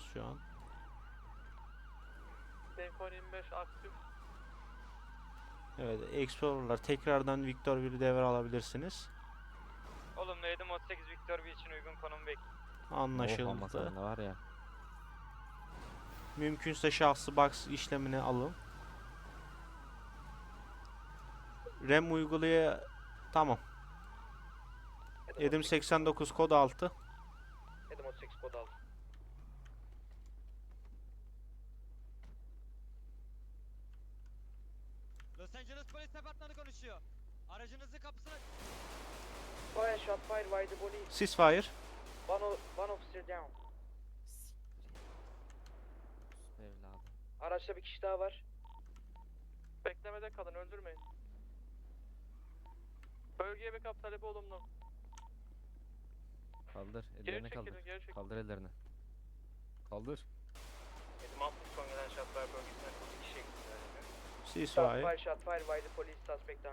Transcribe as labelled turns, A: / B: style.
A: şu an.
B: Lincoln 25 aktif.
A: Evet, Explorer'lar tekrardan Victor 1'i devralabilirsiniz.
C: Olumlu 738 Victor bir için uygun konum bekliyor.
D: Oh,
A: Anlaşıldı.
D: da var ya.
A: Mümkünse şahsı box işlemini alın. RAM uygulaya tamam. Edim 89 kod 6.
B: Edim 38 kod aldım.
E: Los Angeles Polis Departmanı konuşuyor. Aracınızın kapısına...
B: Fire shot fire by the police.
A: Ceasefire.
B: One, one officer down.
D: Evladım.
B: Araçta bir kişi daha var. Beklemede kalın öldürmeyin. Bölgeye backup talebi olumlu.
D: Kaldır.
B: Geri
D: Ellerini
B: çekilin
D: kaldır.
B: geri çekilin.
D: Kaldır ellerini. Kaldır.
A: Ceasefire.
B: Fire shot fire by the police suspect down.